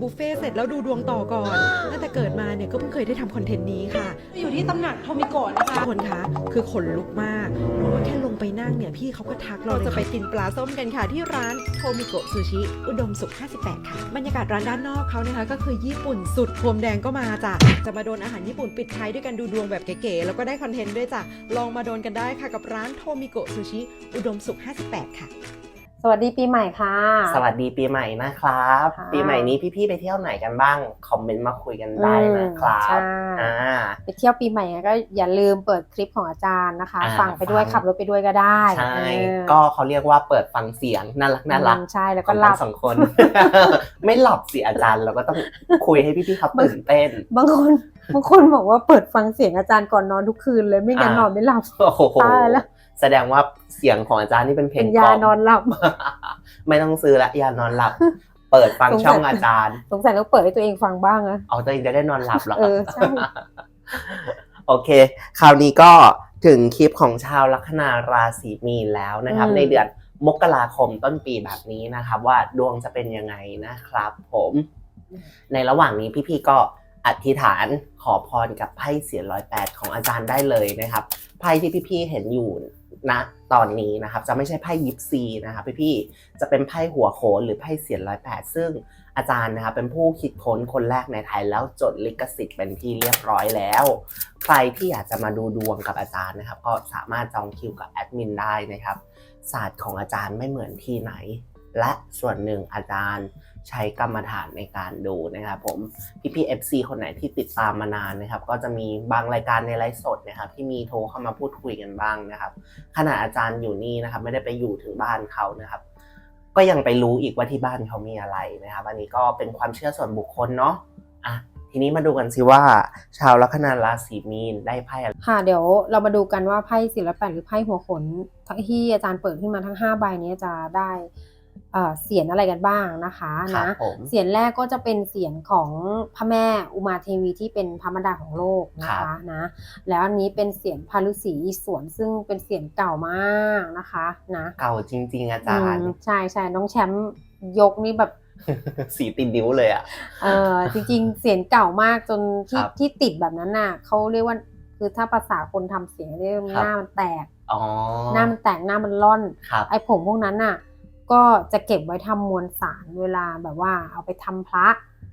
บุฟเฟ่ต์เสร็จแล้วดูดวงต่อก่อนตั้งแต่เกิดมาเนี่ยก็เพิ่งเคยได้ทำคอนเทนต์นี้ค่ะ อยู่ที่ตำหนักโทมิโกะนะคะทุกคนคะคือขนลุกมากเพราะว่าแค่ลงไปนั่งเนี่ยพี่เขาก็ทักเราจะไปกินปลาส้มกันค่ะที่ร้านโทมิโกะซูชิอุดมสุข 58 ค่ะ บรรยากาศร้านด้านนอกเขานะคะ ก็คือญี่ปุ่นสุดพรมแดงก็มาจ้ะจะมาโดนอาหารญี่ปุ่นปิดท้ายด้วยกันดูดวงแบบเก๋ๆแล้วก็ได้คอนเทนต์ด้วยจ้ะลองมาโดนกันได้ค่ะกับร้านโทมิโกะซูชิอุดมสุข 58 ค่ะ สวัสดีปีใหม่ค่ะ สวัสดีปีใหม่นะครับ ค่ะ ปีใหม่นี้พี่ๆไปเที่ยวไหนกันบ้าง คอมเมนต์มาคุยกันได้นะครับใช่อ่า ไปเที่ยวปีใหม่ก็อย่าลืมเปิดคลิปของอาจารย์นะคะ อ่าฟังไปด้วยฟัง ขับรถไปด้วยก็ได้ใช่ เออก็เขาเรียกว่าเปิดฟังเสียงน่ารักน่ารักอืมใช่แล้วขก็องหลัทั้บงสองคน ไม่หลับสิอาจารย์เราก็ต้องคุยให้พี่ๆเขาตื่นเต้น บางคนบางคนบอกว่าเปิดฟังเสียงอาจารย์ก่อนนอนทุกคืนเลยไม่งั้นอ่าน นอนไม่หลับ โอ้โหตายแล้ว แสดงว่าเสียงของอาจารย์นี่เป็นเพลเป็งนยานอนหลับ ไม่ต้องซื้อละยานอนหลับ เปิดฟังสงสัยช่องอาจารย์ สงสัยต้องเปิดให้ตัวเองฟังบ้างนะเอาตัวเองจะได้นอนหลับเหรอเออใช่โอเค คราวนี้ก็ถึงคลิปของชาวลัคนาราศีมีนแล้วนะครับอืมในเดือนมกราคมต้นปีแบบนี้นะครับ ว่าดวงจะเป็นยังไงนะครับ ผม ในระหว่างนี้พี่ๆก็อธิษฐานขอพรกับไพ่เสียร้อยแปดของอาจารย์ได้เลยนะครับไพ่ที่พี่ๆเห็นอยู่ ณตอนนี้นะครับจะไม่ใช่ไพ่ยิปซีนะครับพี่ๆจะเป็นไพ่หัวโขนหรือไพ่เสียร้อยแปดซึ่งอาจารย์นะครับเป็นผู้คิดค้นคนแรกในไทยแล้วจดลิขสิทธิ์เป็นที่เรียบร้อยแล้ว ใครที่อยากจะมาดูดวงกับอาจารย์นะครับ ก็สามารถจองคิวกับแอดมินได้นะครับศาสตร์ของอาจารย์ไม่เหมือนที่ไหน และส่วนหนึ่งอาจารย์ ใช้กรรมฐานในการดูนะครับผมพี่พี่เอฟซีคนไหนที่ติดตามมานานนะครับ ก็จะมีบางรายการในไลฟ์สดนะครับที่มีโทรเข้ามาพูดคุยกันบ้างนะครับขณะอาจารย์อยู่นี่นะครับ ไม่ได้ไปอยู่ถึงบ้านเขานะครับก็ยังไปรู้อีกว่าที่บ้านเขามีอะไรนะครับ อันนี้ก็เป็นความเชื่อส่วนบุคคลเนาะอะทีนี้มาดูกันสิว่า ชาวลัคนาราศีมีนได้ไพ่อะไรค่ะเดี๋ยวเรามาดูกันว่าไพ่ศิลปะหรือไพ่หัวขนที่อาจารย์เปิดขึ้นมาทั้ง 5 ใบนี้จะได้ เอ่อเสียงอะไรกันบ้างนะคะครับนะผมเสียงแรกก็จะเป็นเสียงของพระแม่อุมาเทวีที่เป็นพระมารดาของโลกนะคะนะแล้วอันนี้เป็นเสียงพารุษีอีสวนซึ่งเป็นเสียงเก่ามากนะคะนะเก่าจริง ๆ อาจารย์อืมใช่ใช่น้องแชมป์ยกนี่แบบสีติดนิ้วเลยอะเออจริง ๆ เสียงเก่ามากจนที่ครับที่ติดแบบนั้นน่ะเขาเรียกว่าคือถ้าภาษาคนทำเสียงเรียกว่าครับหน้ามันแตกอ๋อหน้ามันแตกหน้ามันร่อนครับไอ้ผมพวกนั้นน่ะ ก็จะเก็บไว้ทำมวลสารเวลาแบบว่าเอาไปทำพระ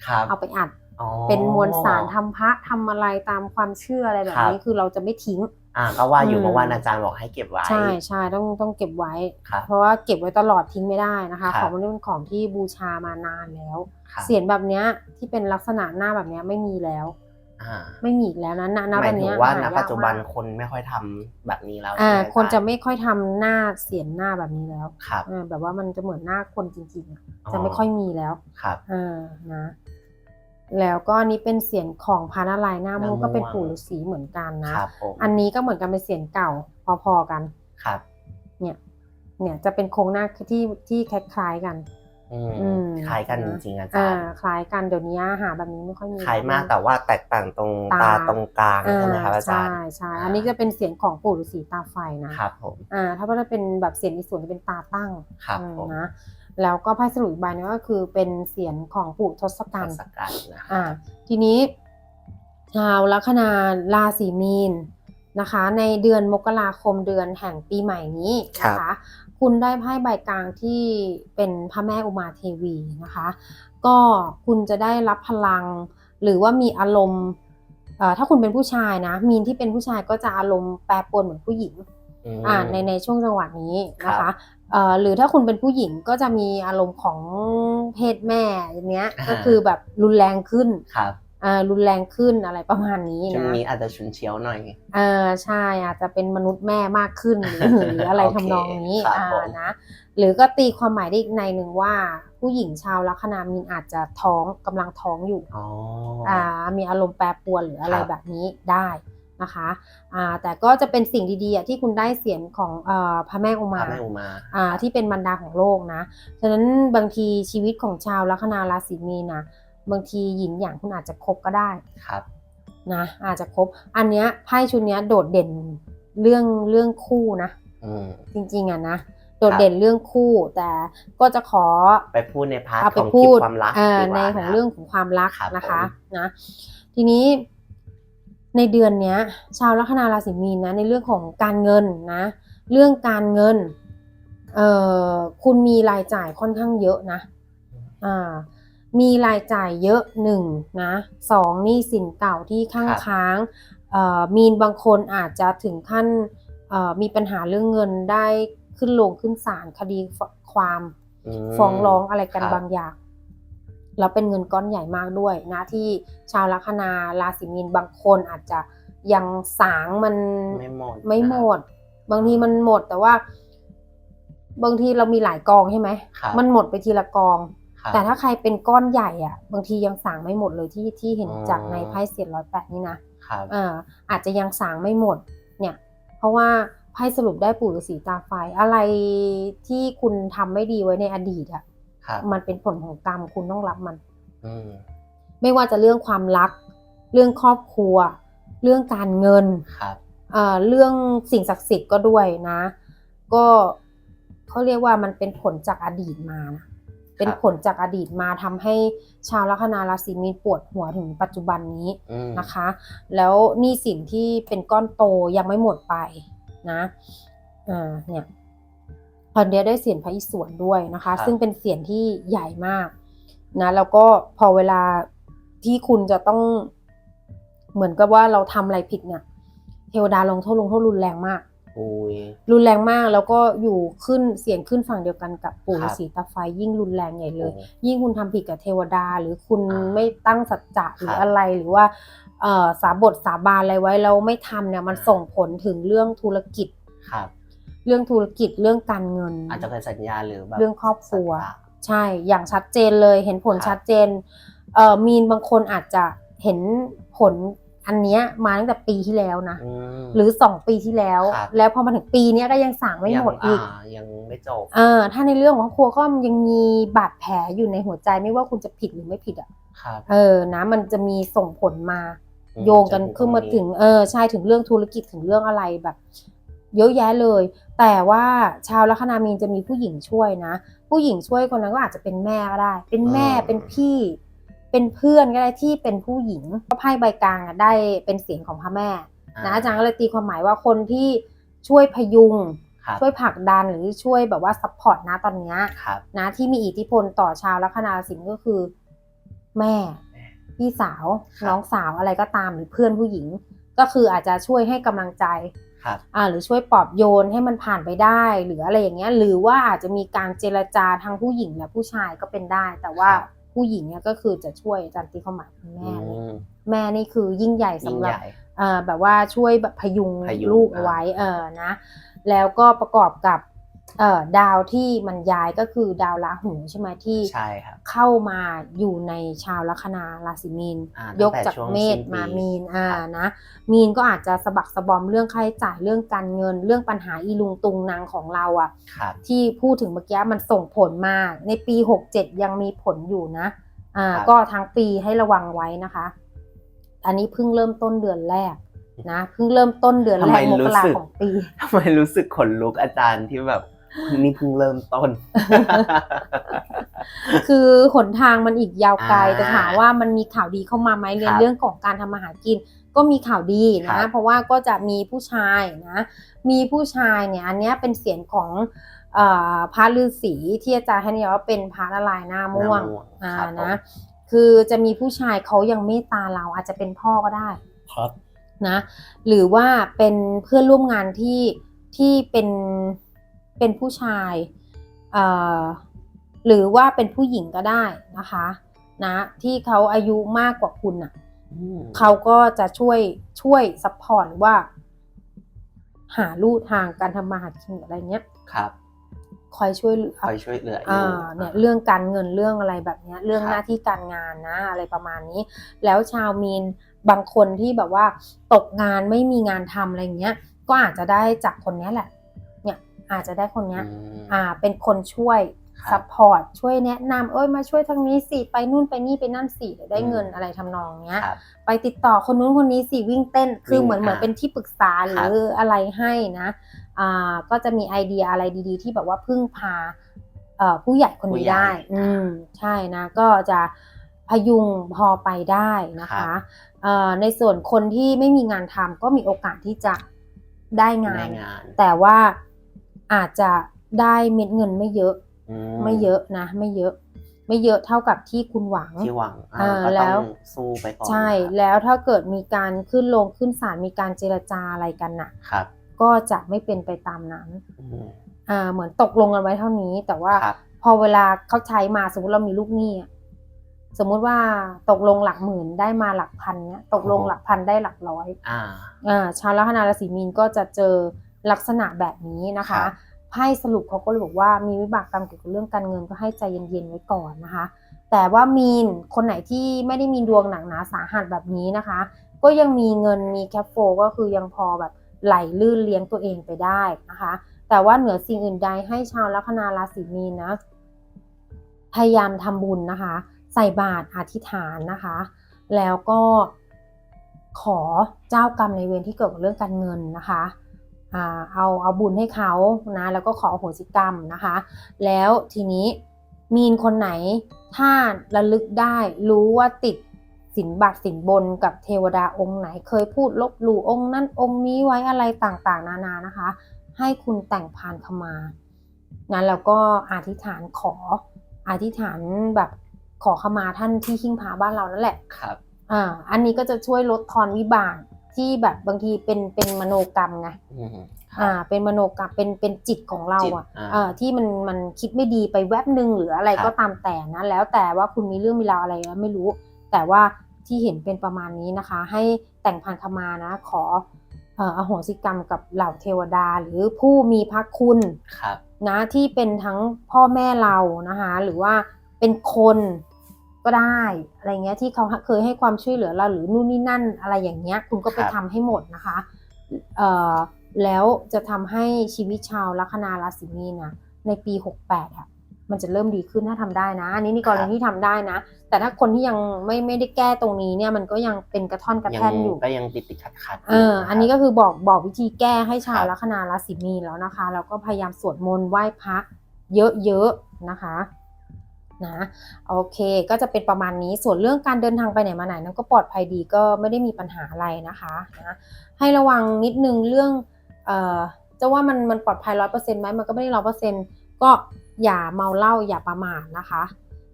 ครับเอาไปอัดอ๋อเป็นมวลสารทำพระทำอะไรตามความเชื่ออะไรแบบครับนี้คือเราจะไม่ทิ้งอ่าก็ว่าอยู่อืมเมื่อวานอาจารย์บอกให้เก็บไว้ใช่ใช่ต้องต้องเก็บไว้ครับเพราะว่าเก็บไว้ตลอดทิ้งไม่ได้นะคะครับของมันนี้เป็นของที่บูชามานานแล้วครับเสียงแบบเนี้ยที่เป็นลักษณะหน้าแบบเนี้ยไม่มีแล้ว อ่าไม่มีอีกแล้วนะณณหวัมายนถึเนี้งยว่าหณยกปัจจุบันมากคนไม่ค่อยทำแบบนี้แล้วอ่า ใช่ไหมคนจะอาารย์ไม่ค่อยทำหน้าเสียงหน้าแบบนี้แล้วครับอ่าแบบว่ามันจะเหมือนหน้าคนจริงๆอะจะไม่ค่อยมีแล้ว ครับ อ่านะ แล้วก็อันนี้เป็นเสียงของพระนารายณ์หน้าหน้ามูก็เป็นม่วงปู่ฤาษีเหมือนกันนะ ครับผมอันนี้ก็เหมือนกันเป็นเสียงเก่าพอๆกัน ครับ เนี่ย เนี่ยจะเป็นโครงหน้าที่ที่คล้ายๆกันอืมอืม คล้ายกันจริงๆอาจาอ่ารย์คล้ายกันเดี๋ยวนี้หาแบบนี้ไม่ค่อยมีคล้ายมากแล้วแต่ว่าแตกต่างตรงตาตาตรงกลางอ่าใช่ไหมครับอาจารใช่ย์ใช่อันนี้จะเป็นเสียงของปู่ฤาษีตาไฟนะครับผมอ่าถ้าว่าจะเป็นแบบเสียงอีสวนจะเป็นตาตั้งครับอืมผมนะแล้วก็ไพ่สรุปอีกใบหนึงก็คือเป็นเสียงของปู่ทศกัณฐ์ทศกัณฐ์นะอ่าทีนี้ชาวลัคนาราศีมีนนะคะในเดือนมกราคมเดือนแห่งปีใหม่นี้นะคะ คุณได้ไพ่ใบกลางที่เป็นพระแม่อุมาเทวีนะคะ ก็คุณจะได้รับพลัง หรือว่ามีอารมณ์เอ่อถ้าคุณเป็นผู้ชายนะ มีนที่เป็นผู้ชายก็จะอารมณ์แปรปรวนเหมือนผู้หญิงมอ่าในในช่วงจังหวะนี้นะครัคะบเอ่อหรือถ้าคุณเป็นผู้หญิงก็จะมีอารมณ์ของเพศแม่อย่างเนี้ยอ่าก็คือแบบรุนแรงขึ้นค รับอ่ารุนแรงขึ้นอะไรประมาณนี้ช่วงนะนี้อาจจะชุนเชียวหน่อยเออใช่อาจจะเป็นมนุษย์แม่มากขึ้นหรือหรืออะไรโอเคทำนองนี้ครับอ่าผมนะหรือก็ตีความหมายได้อีกในหนึ่งว่า ผู้หญิงชาวลัคนามีนอาจจะท้องกำลังท้องอยู่อ๋ออ่ามีอารมณ์แปรปรวนหรืออะไรครับแบบนี้ได้นะคะอ่าแต่ก็จะเป็นสิ่งดีๆอะที่คุณได้เสียงของเอ่อพระแม่อุพมาระแม่อุมาอ่าที่เป็นบรรดาของโลกนะฉะนั้นบางทีชีวิตของชาวลัคนาราศีมีนนะ บางทีหยินอย่างคุณอาจจะคบก็ได้ครับนะอาจจะครบ อันเนี้ยไพ่ชุดเนี้ยโดดเด่นเรื่องเรื่องคู่นะอืม จริงๆอะนะโดดเด่นเรื่องคู่แต่ก็จะขอไปพูดในพาร์ทเอาขไปองคพูลิปดความรักเอ่อดีกในว่าของนะเรื่องของความรักครับนะคะผมนะ ทีนี้ในเดือนเนี้ย ชาวลัคนาราศีมีนนะในเรื่องของการเงินนะ เรื่องการเงินเอ่อคุณมีรายจ่ายค่อนข้างเยอะนะอ่า มีรายจ่ายเยอะหนึ่งนะสองหนี่สินเก่าที่ข้างครับค้างเอ่อมีนบางคนอาจจะถึงขั้นเอ่อมีปัญหาเรื่องเงินได้ขึ้นลงขึ้นศาลคดีความมฟ้องร้องอะไรกันครับบางอย่างแล้วเป็นเงินก้อนใหญ่มากด้วยนะที่ชาวลัคนาราศีมีนบางคนอาจจะยังสางมันไม่หมดไม่หมนะครับดบางทีมันหมดแต่ว่า บางทีเรามีหลายกองใช่ไหมครับมันหมดไปทีละกองครับ แต่ถ้าใครเป็นก้อนใหญ่อะ บางทียังสางไม่หมดเลยที่ที่เห็นอ๋อจากในไพ่เสียร้อยแปดนี่นะครับเอ่ออาจจะยังสางไม่หมด เนี่ย เพราะว่าไพ่สรุปได้ปู่ฤาษีตาไฟอะไรที่คุณทำไม่ดีไว้ในอดีตอะครับมันเป็นผลของกรรมคุณต้องรับมันอืมไม่ว่าจะเรื่องความรัก เรื่องครอบครัว เรื่องการเงินครับเอ่อเรื่องสิ่งศักดิ์สิทธิ์ก็ด้วยนะ ก็เขาเรียกว่ามันเป็นผลจากอดีตมานะ เป็นผลจากอดีตมาทำให้ชาวลัคนาราศีมีนปวดหัวถึงปัจจุบันนี้อืมนะคะ แล้วหนี่สินที่เป็นก้อนโตยังไม่หมดไปนะอ่าเนี่ยตอนเดียวได้เสียงพระอิศวรด้วยนะคะ ซึ่งเป็นเสียงที่ใหญ่มากนะแล้วก็พอเวลาที่คุณจะต้องเหมือนกับว่าเราทำอะไรผิดเนี่ยเทวดาลงโทษลงโทษรุนแรงมาก อุ้ยรุนแรงมากแล้วก็อยู่ขึ้นเสียงขึ้นฝั่งเดียวกันกับปู่ครัฤาบษีตาไฟยิ่งรุนแรงใหญ่เลยโอ้ยิ่งคุณทำผิดกับเทวดา หรือคุณอ่าไม่ตั้งสัจจะหรืคอรับอะไรหรือว่าเอ่อสาบทสาบานอะไรไว้แล้วไม่ทำเนี่ยมันอ่าส่งผลถึงเรื่องธุรกิจครับเรื่องธุรกิจเรื่องการเงิน อาจจะเป็นสัญญาหรือแบบเรื่องครอบครัวสัญญาใช่อย่างชัดเจนเลยเห็นผลครับชัดเจนเอ่อมีนบางคนอาจจะเห็นผล อันเนี้ยมาตั้งแต่ปีที่แล้วนะอืมหรือสองปีที่แล้ว ครับ แล้วพอมาถึงปีเนี้ยก็ยังสั่งไม่หมดยังอีกายังไม่จบ เออถ้าในเรื่องของครอบครัวก็ยังมีบาดแผลอยู่ในหัวใจไม่ว่าคุณจะผิดหรือไม่ผิดอะ ครับเออนะมันจะมีส่งผลมา อืมโยงกันขึ้นมาถึงเออใช่ถึงเรื่องธุรกิจถึงเรื่องอะไรแบบ เยอะแยะเลย แต่ว่าชาวลัคนามีนจะมีผู้หญิงช่วยนะ ผู้หญิงช่วยคนนั้นก็อาจจะเป็นแม่ก็ได้ เป็นแม่อืมเป็นพี่ เป็นเพื่อนก็ได้ที่เป็นผู้หญิงก็ไพ่ใบกลางอะได้เป็นเสียงของพระแม่นะอาจารย์ก็เลยตีความหมายว่าคนที่ช่วยพยุงครับช่วยผลักดันหรือช่วยแบบว่าซัพพอร์ตนะตอนเนี้ยครับนะที่มีอิทธิพลต่อชาวลัคนาราศีก็คือ แม่ พี่สาวครับน้องสาวอะไรก็ตามหรือเพื่อนผู้หญิง ก็คืออาจจะช่วยให้กำลังใจครับอ่าหรือช่วยปลอบโยนให้มันผ่านไปได้ หรืออะไรอย่างเงี้ย หรือว่าอาจจะมีการเจรจาทั้งผู้หญิงและผู้ชายก็เป็นได้ แต่ว่าครับ ผู้หญิงเนี่ยก็คือจะช่วยอาจารย์ตีความหมายคุณแม่อืเลยมแม่นี่คือยิ่งใหญ่ยิ่สำงหรับใหญ่เอ่อแบบว่าช่วยแบบพยุงพยุงลูกเอาไว้เออนะ แล้วก็ประกอบกับ เอ่อดาวที่มันย้ายก็คือดาวราหูใช่ไหมที่ใช่ครับ เข้ามาอยู่ในชาวลัคนาราศีมีน อ่าตั้งยกแต่จากช่วงเมษสิ้นปีมามีนอ่าครับ นะ มีนก็อาจจะสะบักสะบอมเรื่องค่าใช้จ่ายเรื่องการเงิน เรื่องปัญหาอีลุงตุงนางของเราอะครับ ที่พูดถึงเมื่อกี้มันส่งผลมากในปี 67 ยังมีผลอยู่นะ อ่า ครับ ก็ทั้งปีให้ระวังไว้นะคะ อันนี้เพิ่งเริ่มต้นเดือนแรกนะ เพิ่งเริ่มต้นเดือนทำแรไมกมกรู้ราสึกของปี ทำไมรู้สึกขนลุกอาจารย์ที่แบบ นี่เพิ่งเริ่มต้น คือหนทางมันอีกยาวไกลอ่าแต่ถามว่ามันมีข่าวดีเข้ามาไหมในครับเรื่องของการทำมาหากิน ก็มีข่าวดีครันะบเพราะว่าก็จะมีผู้ชายนะ มีผู้ชายเนี่ยอันเนี้ยเป็นเสียงของเอ่อพระฤาษีที่อาจารย์ให้นิยามว่าเป็นพระละลายหน้าม่วงหน้าม่วงอ่าครับผมนะคือจะมีผู้ชายเขายังเมตตาเราอาจจะเป็นพ่อก็ได้ครับนะ หรือว่าเป็นเพื่อนร่วมงานที่ที่เป็น เป็นผู้ชายเอ่อหรือว่าเป็นผู้หญิงก็ได้นะคะนะที่เขาอายุมากกว่าคุณอะอืมเขาก็จะช่วยช่วยซัพพอร์ตหรือว่า หาลู่ทางการทำมาหากินอะไรเงี้ยครับคอยช่วยเหลือคอยช่วยเหลืออยู่อ่าเนี่ยเรื่องการเงินเรื่องอะไรแบบเนี้ย เรื่องครับหน้าที่การงานนะ อะไรประมาณนี้ แล้วชาวมีนบางคนที่แบบว่า ตกงานไม่มีงานทำอะไรเงี้ย ก็อาจจะได้จากคนเนี้ยแหละเนี่ย อาจจะได้คนเนี้ยอืมอ่าเป็นคนช่วยครับซัพพอร์ตช่วยแนะนำเอ้ยมาช่วยทางนี้สิไปนู่นไปนี่ไปนั่นสิเดี๋ยวได้อืมเงินอะไรทำนองเนี้ยครับไปติดต่อคนนู้นคนนี้สิวิ่งเต้นคือวิ่งเหมือนเหมือนอ่าเป็นที่ปรึกษาหครัรืบออะไรให้นะอ่าก็จะมีไอเดียอะไรดีๆ ที่แบบว่าพึ่งพาเอ่อผู้ใหญ่คนผู้นี้ใหญ่ได้ อืมใช่นะ ก็จะพยุงพอไปได้นะครัคะบเอ่อในส่วนคนที่ไม่มีงานทำก็มีโอกาสที่จะได้งาในนงานแต่ว่า อาจจะได้เม็ดเงินไม่เยอะอืไม่เยอะนะ ไม่เยอะ ไม่เยอะเท่ากับที่คุณหวังที่หวังอ่าเออก็แล้ต้อวงสู้ไปก่อนใช่นะครับแล้วถ้าเกิดมีการขึ้นลงขึ้นศาลมีการเจรจาอะไรกันน่ะครับ ก็จะไม่เป็นไปตามนั้นอืมอ่าเหมือนตกลงกันไว้เท่านี้ แต่ว่าครับพอเวลาเขาใช้มาสมมติเรามีลูกหนี้อะสมมุติว่าตกลงหลักหมื่นได้มาหลักพันเนี้ยตกลงหลักพันได้หลักร้อย อ่า อ่า ชาวลัคนาราศีมีนก็จะเจอ ลักษณะแบบนี้นะครัคะบไพ่สรุปเขาก็เลยบอกว่ามีวิบากกรรมเกี่ยวกับเรื่องการเงินก็ให้ใจเย็นๆไว้ก่อนนะคะ แต่ว่ามีนคนไหนที่ไม่ได้มีดวงหนักหนาสาหัสแบบนี้นะคะ ก็ยังมีเงินมีแคปโฟก็คือยังพอแบบไหลลื่นเลี้ยงตัวเองไปได้นะคะ แต่ว่าเหนือสิ่งอื่นใดให้ชาวลัคนาราศีมีนนะพยายามทำบุญนะคะ ใส่บาตรอธิษฐานนะคะ แล้วก็ขอเจ้ากรรมในายเวรที่เกี่ยวกับเรื่องการเงินนะคะอ่า เอาเอาบุญให้เขานะแล้วก็ขออโหสิกรรมนะคะ แล้วทีนี้มีนคนไหนถ้าระลึกได้รู้ว่าติดสินบัตรสินบนกับเทวดาองค์ไหน เคยพูดลบหลู่องค์นั้นองค์นี้ไว้อะไรต่างๆ นานานะคะ ให้คุณแต่งพานขมานั้นแล้วก็อธิษฐานขออธิษฐานแบบขอขมาท่านที่หิ้งพาบ้านเรานั่นแหละครับอ่าอันนี้ก็จะช่วยลดทอนวิบาก ที่แบบบางทีเป็นเป็นมโนกรรมไงอืมครับอ่า เป็นมโนกรรมเป็นเป็นจิตของเราจิตอะอ่า เออที่มันมันคิดไม่ดีไปแวบหนึ่งหรืออะไรครับก็ตามแต่นะแล้วแต่ว่าคุณมีเรื่องมีราวอะไรแล้วไม่รู้ แต่ว่าที่เห็นเป็นประมาณนี้นะคะ ให้แต่งพันขมานะ ขอเอ่ออโหสิกรรมกับเหล่าเทวดา หรือผู้มีพระคุณ ครับ นะที่เป็นทั้งพ่อแม่เรานะคะหรือว่าเป็นคน ก็ได้อะไรเงี้ยที่เขาเคยให้ความช่วยเหลือเราหรือนู่นนี่นั่นอะไรอย่างเงี้ยคุณก็ไปครับทำให้หมดนะคะเอ่อแล้วจะทำให้ชีวิตชาวลัคนาราศีมีนนะในปี 68อะมันจะเริ่มดีขึ้นถ้าทำได้นะอันนี้ในกรณีที่ทำได้นะ แต่ถ้าคนที่ยังไม่ไม่ได้แก้ตรงนี้เนี่ยมันก็ยังเป็นกระท่อนกระยัแท่นอยู่ก็ยังติดติดขัดขัดๆเอออันนี้ก็คือบอกบอกวิธีแก้ให้ชาวครับลัคนาราศีมีนแล้วนะคะแล้วก็พยายามสวดมนต์ไหว้พระเยอะๆนะคะ นะโอเคก็จะเป็นประมาณนี้ส่วนเรื่องการเดินทางไปไหนมาไหนนั้นก็ปลอดภัยดีก็ไม่ได้มีปัญหาอะไรนะคะนะให้ระวังนิดนึงเรื่องเอ่อจะว่ามันมันปลอดภัยร้อยเปอร์เซ็นต์ไหมมันก็ไม่ได้ร้อยเปอร์เซ็นต์ก็อย่าเมาเหล้าอย่าประมาทนะคะ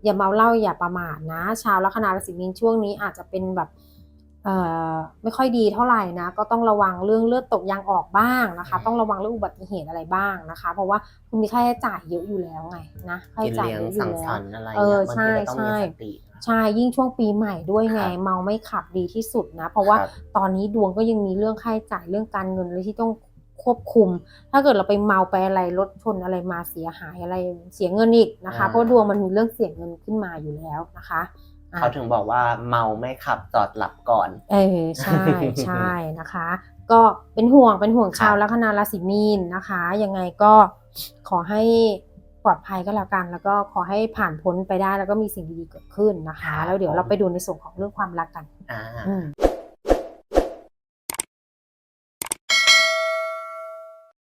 อย่าเมาเหล้าอย่าประมาทนะ ชาวลัคนาราศีมีนช่วงนี้อาจจะเป็นแบบ ไม่ค่อยดีเท่าไหร่นะ ก็ต้องระวังเรื่องเลือดตกยางออกบ้างนะคะ ต้องระวังเรื่องอุบัติเหตุอะไรบ้างนะคะ เพราะว่าคุณมีค่าใช้จ่ายเยอะอยู่แล้วไงนะค่ากิใช้นจ่ายเลี้ยงเยอะอสัยู่งแล้สรวรค์อะไรเออนี่ยบางทีก็ต้องใช่มีใช่สตินะใช่ยิ่งช่วงปีใหม่ด้วยไงครับเมาไม่ขับดีที่สุดนะ เพราะว่าครับตอนนี้ดวงก็ยังมีเรื่องค่าใช้จ่ายเรื่องการเงินอะไรที่ต้องควบคุม ถ้าเกิดเราไปเมาไปอะไรรถชนอะไรมาเสียหายอะไรเสียเงินอีกนะคะอ่าเพราะดวงมันมีเรื่องเสียเงินขึ้นมาอยู่แล้วนะคะอะ เขาถึงบอกว่าเมาไม่ขับจอดหลับก่อน เออใช่ใช่นะคะ ก็เป็นห่วงเป็นห่วงครับชาวลัคนาราศีมีนนะคะ ยังไงก็ขอให้ปลอดภัยก็แล้วกัน แล้วก็ขอให้ผ่านพ้นไปได้แล้วก็มีสิ่งดีๆเกิดขึ้นนะคะ แล้วเดี๋ยวเราไปดูในส่วนของเรื่องความรักกันอ่าอืม